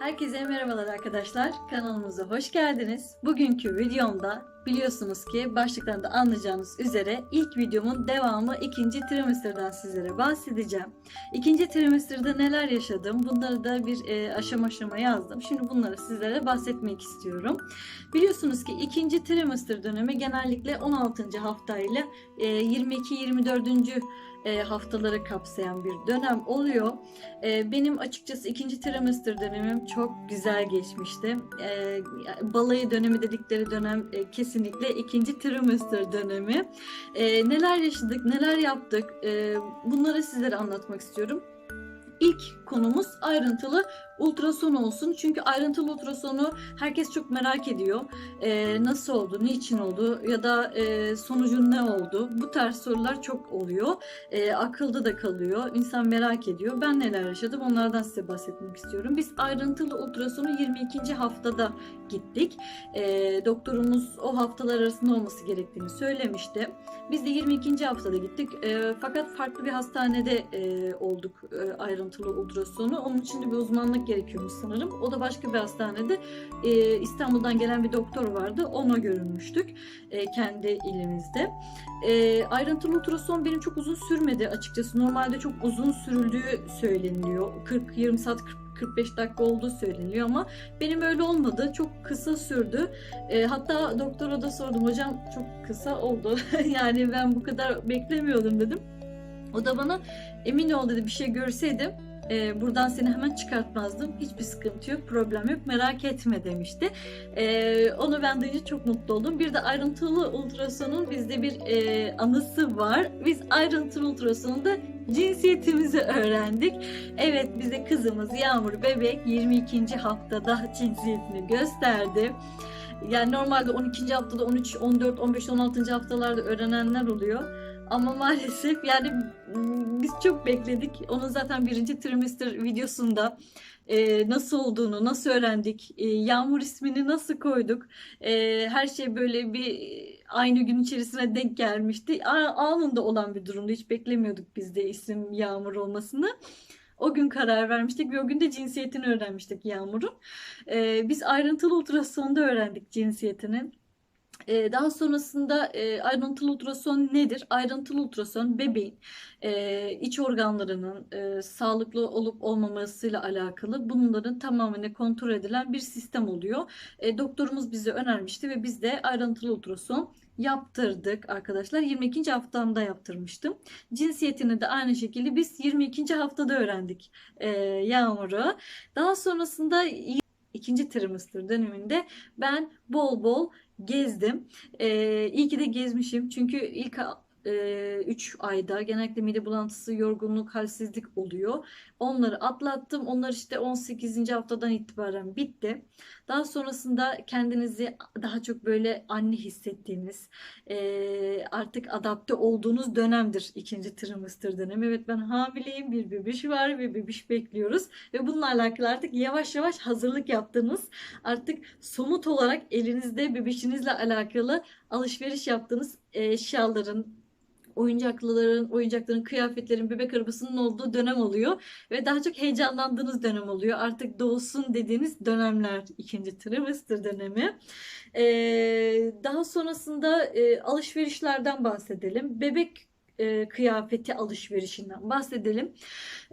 Herkese merhabalar arkadaşlar. Kanalımıza hoş geldiniz. Bugünkü videomda biliyorsunuz ki başlıktan anlayacağınız üzere ilk videomun devamı ikinci trimester'dan sizlere bahsedeceğim. İkinci trimester'da neler yaşadım bunları da bir e, aşama aşama yazdım. Şimdi bunları sizlere bahsetmek istiyorum. Biliyorsunuz ki ikinci trimester dönemi genellikle 16. haftayla e, 22-24 e, haftaları kapsayan bir dönem oluyor. E, benim açıkçası ikinci trimester dönemim çok güzel geçmişti. E, balayı dönemi dedikleri dönem e, kesinlikle ikinci trimester dönemi. E, neler yaşadık, neler yaptık e, bunları sizlere anlatmak istiyorum. İlk konumuz ayrıntılı ultrason olsun. Çünkü ayrıntılı ultrasonu herkes çok merak ediyor. Ee, nasıl oldu, niçin oldu ya da e, sonucun ne oldu? Bu tarz sorular çok oluyor. Ee, akılda da kalıyor. İnsan merak ediyor. Ben neler yaşadım onlardan size bahsetmek istiyorum. Biz ayrıntılı ultrasonu 22. haftada gittik. Ee, doktorumuz o haftalar arasında olması gerektiğini söylemişti. Biz de 22. haftada gittik. Ee, fakat farklı bir hastanede e, olduk e, ayrıntılı ultrasonu. Onun için de bir uzmanlık gerekiyormuş sanırım. O da başka bir hastanede e, İstanbul'dan gelen bir doktor vardı. Ona görünmüştük e, kendi ilimizde. E, ayrıntılı ultrason benim çok uzun sürmedi açıkçası. Normalde çok uzun sürüldüğü söyleniliyor. 40-20 saat 40 45 dakika olduğu söyleniyor ama benim öyle olmadı. Çok kısa sürdü. E, hatta doktora da sordum hocam çok kısa oldu. yani ben bu kadar beklemiyordum dedim. O da bana emin ol dedi bir şey görseydim e, buradan seni hemen çıkartmazdım. Hiçbir sıkıntı yok, problem yok, merak etme demişti. E, onu ben duyunca çok mutlu oldum. Bir de ayrıntılı ultrasonun bizde bir e, anısı var. Biz ayrıntılı ultrasonda cinsiyetimizi öğrendik. Evet bize kızımız Yağmur Bebek 22. haftada cinsiyetini gösterdi. Yani normalde 12. haftada 13, 14, 15, 16. haftalarda öğrenenler oluyor. Ama maalesef yani çok bekledik. Onun zaten birinci trimester videosunda e, nasıl olduğunu, nasıl öğrendik, e, Yağmur ismini nasıl koyduk, e, her şey böyle bir aynı gün içerisine denk gelmişti. A- anında olan bir durumdu. Hiç beklemiyorduk biz de isim Yağmur olmasını. O gün karar vermiştik ve o gün de cinsiyetini öğrenmiştik Yağmur'un. E, biz ayrıntılı ultrasonda öğrendik cinsiyetini. Ee, Daha sonrasında e, ayrıntılı ultrason nedir? Ayrıntılı ultrason bebeğin e, iç organlarının e, sağlıklı olup olmamasıyla alakalı bunların tamamını kontrol edilen bir sistem oluyor. Doktorumuz bize önermişti ve biz de ayrıntılı ultrason yaptırdık arkadaşlar. 22. haftamda yaptırmıştım. Cinsiyetini de aynı şekilde biz 22. haftada öğrendik Yağmur'u. Daha sonrasında ikinci trimester döneminde ben bol bol gezdim. Ee, iyi ki de gezmişim. Çünkü ilk 3 ayda genellikle mide bulantısı, yorgunluk, halsizlik oluyor. Onları atlattım. Onlar işte 18. haftadan itibaren bitti. Daha sonrasında kendinizi daha çok böyle anne hissettiğiniz, e, artık adapte olduğunuz dönemdir ikinci trimester dönemi. Evet ben hamileyim, bir bebiş var, bir bebiş bekliyoruz ve bununla alakalı artık yavaş yavaş hazırlık yaptığınız, artık somut olarak elinizde bebişinizle alakalı alışveriş yaptığınız eşyaların, oyuncakların, oyuncakların, kıyafetlerin, bebek arabasının olduğu dönem oluyor ve daha çok heyecanlandığınız dönem oluyor. Artık doğsun dediğiniz dönemler ikinci trimester dönemi. Ee, daha sonrasında e, alışverişlerden bahsedelim. Bebek e, kıyafeti alışverişinden bahsedelim.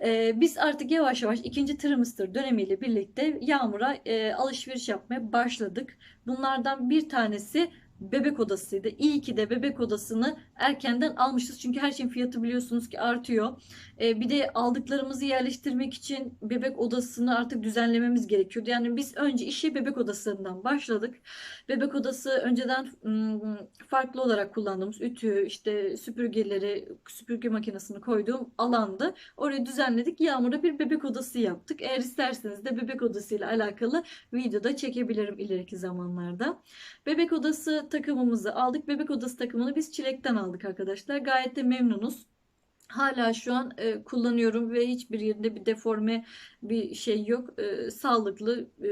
E, biz artık yavaş yavaş ikinci trimester dönemiyle birlikte Yağmur'a e, alışveriş yapmaya başladık. Bunlardan bir tanesi bebek odasıydı. İyi ki de bebek odasını erkenden almışız. Çünkü her şeyin fiyatı biliyorsunuz ki artıyor. Ee, bir de aldıklarımızı yerleştirmek için bebek odasını artık düzenlememiz gerekiyordu. Yani biz önce işe bebek odasından başladık. Bebek odası önceden ım, farklı olarak kullandığımız ütü, işte süpürgeleri, süpürge makinesini koyduğum alandı. Orayı düzenledik. Yağmur'a bir bebek odası yaptık. Eğer isterseniz de bebek odasıyla alakalı videoda çekebilirim ileriki zamanlarda. Bebek odası takımımızı aldık. Bebek odası takımını biz çilekten aldık arkadaşlar. Gayet de memnunuz. Hala şu an e, kullanıyorum ve hiçbir yerinde bir deforme bir şey yok. E, sağlıklı e,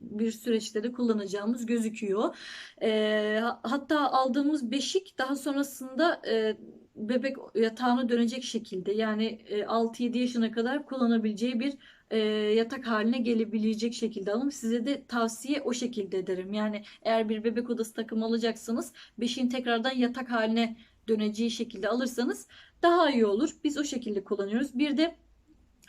bir süreçte de kullanacağımız gözüküyor. E, hatta aldığımız beşik daha sonrasında e, bebek yatağına dönecek şekilde yani e, 6-7 yaşına kadar kullanabileceği bir e, yatak haline gelebilecek şekilde alın. Size de tavsiye o şekilde ederim. Yani eğer bir bebek odası takımı alacaksanız beşiğin tekrardan yatak haline döneceği şekilde alırsanız daha iyi olur. Biz o şekilde kullanıyoruz. Bir de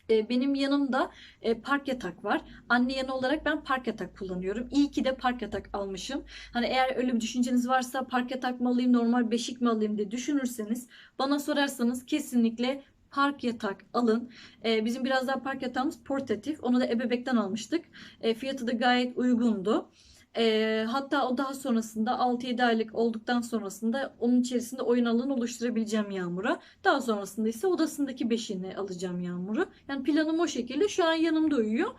e, benim yanımda e, park yatak var. Anne yanı olarak ben park yatak kullanıyorum. İyi ki de park yatak almışım. Hani eğer öyle bir düşünceniz varsa park yatak mı alayım, normal beşik mi alayım diye düşünürseniz bana sorarsanız kesinlikle park yatak alın. E, bizim biraz daha park yatağımız portatif. Onu da ebebekten almıştık. E, fiyatı da gayet uygundu. E, hatta o daha sonrasında 6-7 aylık olduktan sonrasında onun içerisinde oyun alanı oluşturabileceğim Yağmur'a. Daha sonrasında ise odasındaki beşiğini alacağım Yağmur'u. Yani planım o şekilde. Şu an yanımda uyuyor.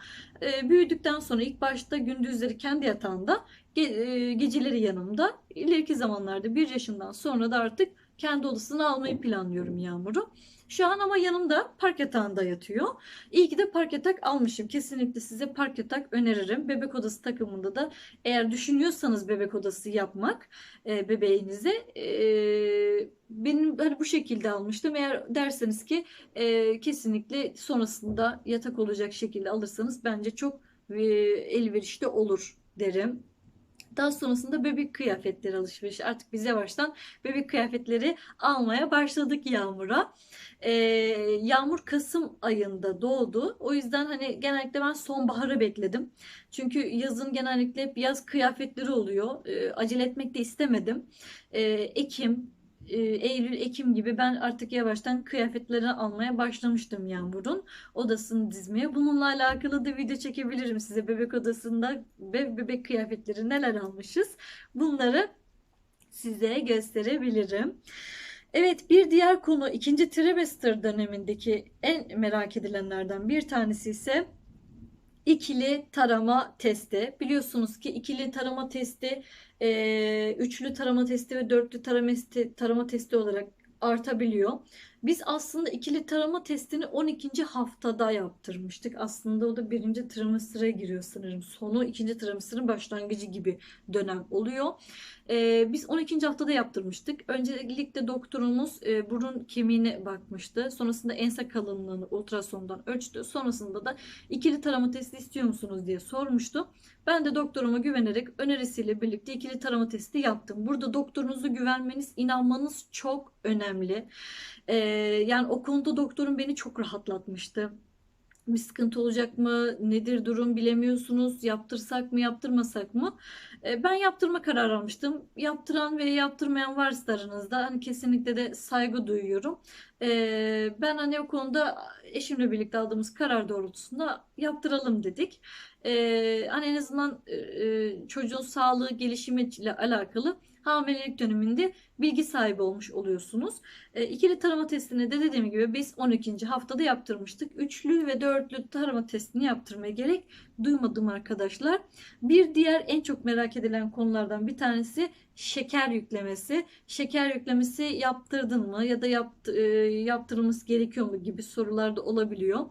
E, büyüdükten sonra ilk başta gündüzleri kendi yatağında, ge- e, geceleri yanımda. İleriki zamanlarda bir yaşından sonra da artık kendi odasını almayı planlıyorum Yağmur'u. Şu an ama yanımda park yatağında yatıyor. İyi ki de park yatak almışım. Kesinlikle size park yatak öneririm. Bebek odası takımında da eğer düşünüyorsanız bebek odası yapmak e, bebeğinize e, benim hani bu şekilde almıştım. Eğer derseniz ki e, kesinlikle sonrasında yatak olacak şekilde alırsanız bence çok e, elverişli olur derim. Daha sonrasında bebek kıyafetleri alışverişi. Artık biz yavaştan bebek kıyafetleri almaya başladık Yağmur'a. Ee, Yağmur Kasım ayında doğdu. O yüzden hani genellikle ben sonbaharı bekledim. Çünkü yazın genellikle hep yaz kıyafetleri oluyor. Ee, acele etmek de istemedim. Ee, Ekim, Eylül, Ekim gibi ben artık yavaştan kıyafetlerini almaya başlamıştım Yağmur'un odasını dizmeye. Bununla alakalı da video çekebilirim size bebek odasında ve bebek kıyafetleri neler almışız. Bunları size gösterebilirim. Evet bir diğer konu ikinci trimester dönemindeki en merak edilenlerden bir tanesi ise ikili tarama testi. Biliyorsunuz ki ikili tarama testi, e, üçlü tarama testi ve dörtlü tarama testi, tarama testi olarak artabiliyor. Biz aslında ikili tarama testini 12. haftada yaptırmıştık. Aslında o da birinci trimestre giriyor sanırım. Sonu ikinci trimestrin başlangıcı gibi dönem oluyor. Ee, biz 12. haftada yaptırmıştık. Öncelikle doktorumuz e, burun kemiğine bakmıştı. Sonrasında ense kalınlığını ultrasondan ölçtü. Sonrasında da ikili tarama testi istiyor musunuz diye sormuştu. Ben de doktoruma güvenerek önerisiyle birlikte ikili tarama testi yaptım. Burada doktorunuza güvenmeniz, inanmanız çok önemli. Ee, yani o konuda doktorum beni çok rahatlatmıştı. Bir sıkıntı olacak mı? Nedir durum bilemiyorsunuz. Yaptırsak mı, yaptırmasak mı? Ee, ben yaptırma kararı almıştım. Yaptıran ve yaptırmayan varsa aranızda hani kesinlikle de saygı duyuyorum. Ee, ben hani o konuda eşimle birlikte aldığımız karar doğrultusunda yaptıralım dedik. Ee, hani en azından e, çocuğun sağlığı, gelişimiyle alakalı hamilelik döneminde bilgi sahibi olmuş oluyorsunuz. E, ikili tarama testini de dediğim gibi biz 12. haftada yaptırmıştık. Üçlü ve dörtlü tarama testini yaptırmaya gerek duymadım arkadaşlar. Bir diğer en çok merak edilen konulardan bir tanesi şeker yüklemesi. Şeker yüklemesi yaptırdın mı ya da yaptı, e, yaptırılması gerekiyor mu gibi sorular da olabiliyor.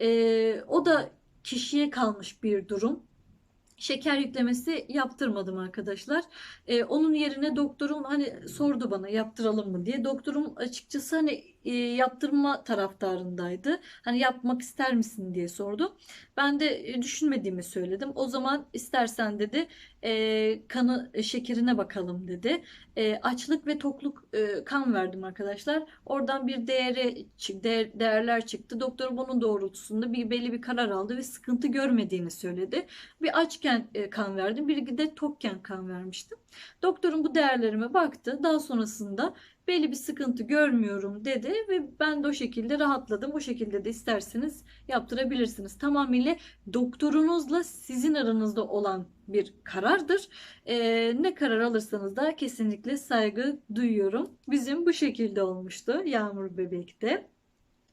E, o da kişiye kalmış bir durum şeker yüklemesi yaptırmadım arkadaşlar. Ee, onun yerine doktorum hani sordu bana yaptıralım mı diye. Doktorum açıkçası hani e, yaptırma taraftarındaydı. Hani yapmak ister misin diye sordu. Ben de e, düşünmediğimi söyledim. O zaman istersen dedi e, kanı e, şekerine bakalım dedi. E, açlık ve tokluk e, kan verdim arkadaşlar. Oradan bir değeri değer, değerler çıktı. Doktor bunun doğrultusunda bir belli bir karar aldı ve sıkıntı görmediğini söyledi. Bir açken e, kan verdim, bir de tokken kan vermiştim. Doktorum bu değerlerime baktı. Daha sonrasında belli bir sıkıntı görmüyorum dedi ve ben de o şekilde rahatladım. O şekilde de isterseniz yaptırabilirsiniz. Tamamıyla doktorunuzla sizin aranızda olan bir karardır. Ee, ne karar alırsanız da kesinlikle saygı duyuyorum. Bizim bu şekilde olmuştu Yağmur Bebek'te.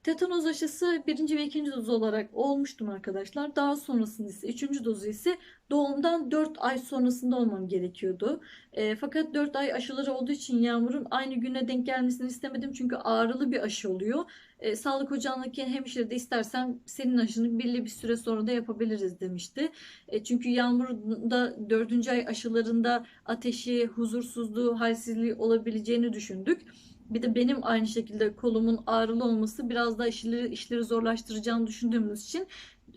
Tetanoz aşısı birinci ve ikinci doz olarak olmuştum arkadaşlar. Daha sonrasında ise üçüncü dozu ise doğumdan 4 ay sonrasında olmam gerekiyordu. E, fakat 4 ay aşıları olduğu için Yağmur'un aynı güne denk gelmesini istemedim. Çünkü ağrılı bir aşı oluyor. E, sağlık ocağındaki hemşire de istersen senin aşını belli bir süre sonra da yapabiliriz demişti. E, çünkü Yağmur'un da 4. ay aşılarında ateşi, huzursuzluğu, halsizliği olabileceğini düşündük. Bir de benim aynı şekilde kolumun ağrılı olması biraz da işleri, işleri zorlaştıracağını düşündüğümüz için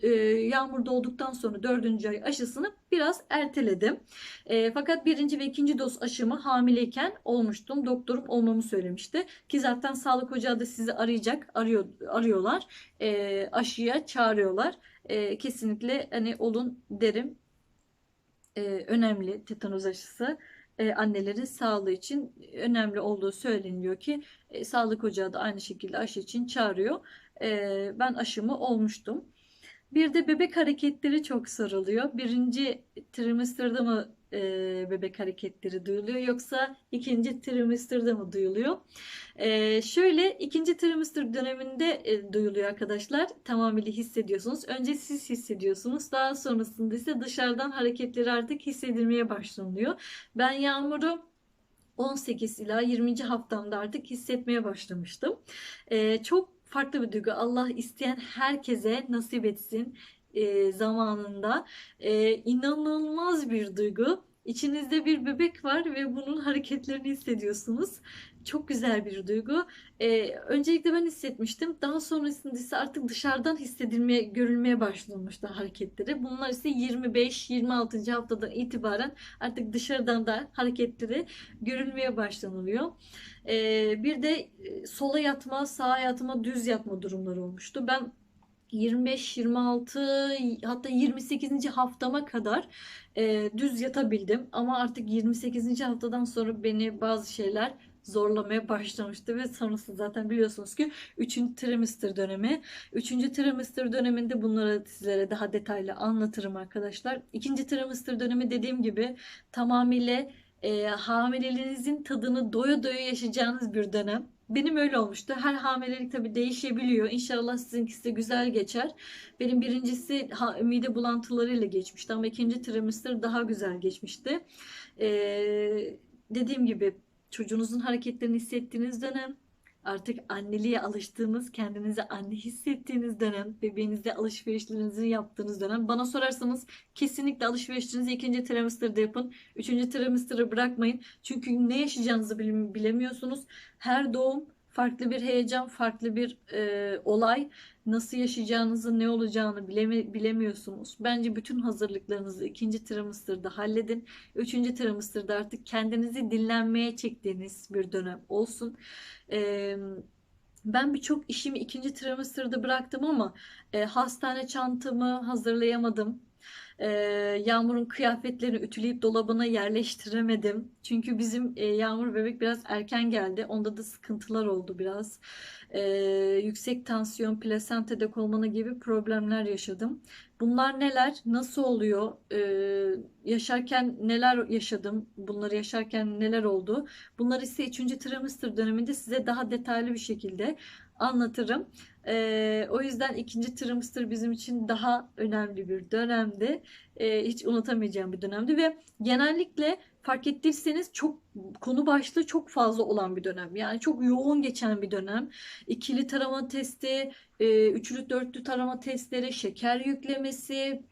e, yağmur doğduktan sonra dördüncü ay aşısını biraz erteledim. E, fakat birinci ve ikinci doz aşımı hamileyken olmuştum. Doktorum olmamı söylemişti. Ki zaten sağlık ocağı da sizi arayacak, arıyor, arıyorlar. E, aşıya çağırıyorlar. E, kesinlikle hani olun derim. E, önemli tetanoz aşısı e, annelerin sağlığı için önemli olduğu söyleniyor ki e, sağlık ocağı da aynı şekilde aşı için çağırıyor. E, ben aşımı olmuştum. Bir de bebek hareketleri çok soruluyor. Birinci trimester'da mı e, bebek hareketleri duyuluyor yoksa ikinci trimester'da mı duyuluyor? E, şöyle ikinci trimester döneminde e, duyuluyor arkadaşlar. Tamamıyla hissediyorsunuz. Önce siz hissediyorsunuz. Daha sonrasında ise dışarıdan hareketleri artık hissedilmeye başlanıyor. Ben Yağmur'u 18 ila 20. haftamda artık hissetmeye başlamıştım. E, çok farklı bir duygu. Allah isteyen herkese nasip etsin e, zamanında. E, inanılmaz bir duygu. İçinizde bir bebek var ve bunun hareketlerini hissediyorsunuz. Çok güzel bir duygu. Ee, öncelikle ben hissetmiştim. Daha sonrasında ise artık dışarıdan hissedilmeye, görülmeye başlamıştı hareketleri. Bunlar ise 25-26. haftadan itibaren artık dışarıdan da hareketleri görülmeye başlanılıyor. Ee, bir de e, sola yatma, sağa yatma, düz yatma durumları olmuştu. Ben 25, 26 hatta 28. haftama kadar e, düz yatabildim. Ama artık 28. haftadan sonra beni bazı şeyler zorlamaya başlamıştı ve sonrası zaten biliyorsunuz ki 3. trimester dönemi. 3. trimester döneminde bunları sizlere daha detaylı anlatırım arkadaşlar. 2. trimester dönemi dediğim gibi tamamıyla e, hamileliğinizin tadını doya doya yaşayacağınız bir dönem. Benim öyle olmuştu. Her hamilelik tabii değişebiliyor. İnşallah sizinkisi güzel geçer. Benim birincisi mide bulantılarıyla geçmişti ama ikinci trimester daha güzel geçmişti. Ee, dediğim gibi çocuğunuzun hareketlerini hissettiğiniz dönem, artık anneliğe alıştığınız, kendinizi anne hissettiğiniz dönem, bebeğinizle alışverişlerinizi yaptığınız dönem. Bana sorarsanız kesinlikle alışverişlerinizi ikinci trimester'da yapın. Üçüncü trimester'ı bırakmayın. Çünkü ne yaşayacağınızı bilemiyorsunuz. Her doğum farklı bir heyecan, farklı bir e, olay. Nasıl yaşayacağınızı, ne olacağını bileme, bilemiyorsunuz. Bence bütün hazırlıklarınızı ikinci trimester'da halledin. Üçüncü trimester'da artık kendinizi dinlenmeye çektiğiniz bir dönem olsun. E, ben birçok işimi ikinci trimester'da bıraktım ama e, hastane çantamı hazırlayamadım e, Yağmur'un kıyafetlerini ütüleyip dolabına yerleştiremedim. Çünkü bizim e, Yağmur bebek biraz erken geldi. Onda da sıkıntılar oldu biraz. E, yüksek tansiyon, plasenta dekolmanı gibi problemler yaşadım. Bunlar neler? Nasıl oluyor? Ee, yaşarken neler yaşadım? Bunları yaşarken neler oldu? Bunları ise 3. trimester döneminde size daha detaylı bir şekilde anlatırım. Ee, o yüzden ikinci trimester bizim için daha önemli bir dönemdi. Ee, hiç unutamayacağım bir dönemdi ve genellikle fark ettiyseniz çok konu başlığı çok fazla olan bir dönem. Yani çok yoğun geçen bir dönem. İkili tarama testi, e, üçlü dörtlü tarama testleri, şeker yüklemesi,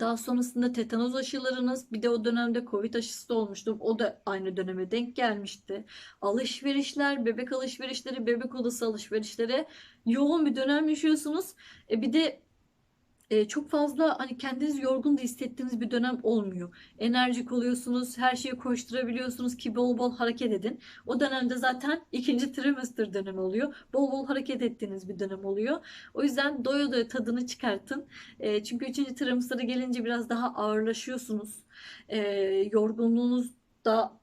daha sonrasında tetanoz aşılarınız bir de o dönemde Covid aşısı da olmuştu. O da aynı döneme denk gelmişti. Alışverişler, bebek alışverişleri, bebek odası alışverişleri yoğun bir dönem yaşıyorsunuz. E bir de e, çok fazla hani kendiniz yorgun da hissettiğiniz bir dönem olmuyor. Enerjik oluyorsunuz, her şeyi koşturabiliyorsunuz ki bol bol hareket edin. O dönemde zaten ikinci trimester dönemi oluyor. Bol bol hareket ettiğiniz bir dönem oluyor. O yüzden doya doya tadını çıkartın. E, çünkü üçüncü trimester'a gelince biraz daha ağırlaşıyorsunuz. E, yorgunluğunuz da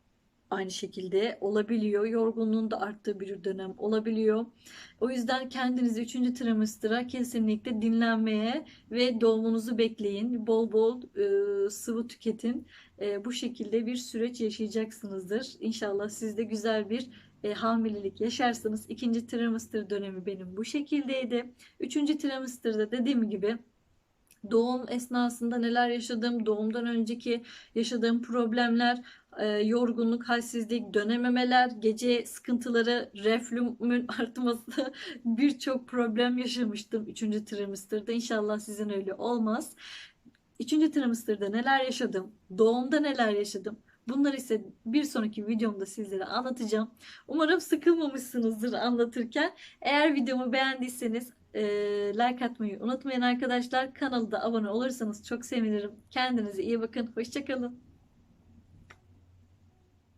aynı şekilde olabiliyor. Yorgunluğun da arttığı bir dönem olabiliyor. O yüzden kendinizi 3. trimester'a kesinlikle dinlenmeye ve doğumunuzu bekleyin. Bol bol e, sıvı tüketin. E, bu şekilde bir süreç yaşayacaksınızdır. İnşallah siz de güzel bir e, hamilelik yaşarsınız. İkinci trimester dönemi benim bu şekildeydi. Üçüncü trimester'da dediğim gibi doğum esnasında neler yaşadım, doğumdan önceki yaşadığım problemler, e, yorgunluk, halsizlik, dönememeler, gece sıkıntıları, reflümün artması birçok problem yaşamıştım 3. trimester'da. İnşallah sizin öyle olmaz. 3. trimester'da neler yaşadım, doğumda neler yaşadım, Bunları ise bir sonraki videomda sizlere anlatacağım. Umarım sıkılmamışsınızdır anlatırken. Eğer videomu beğendiyseniz like atmayı unutmayın arkadaşlar. Kanalda abone olursanız çok sevinirim. Kendinize iyi bakın. Hoşçakalın.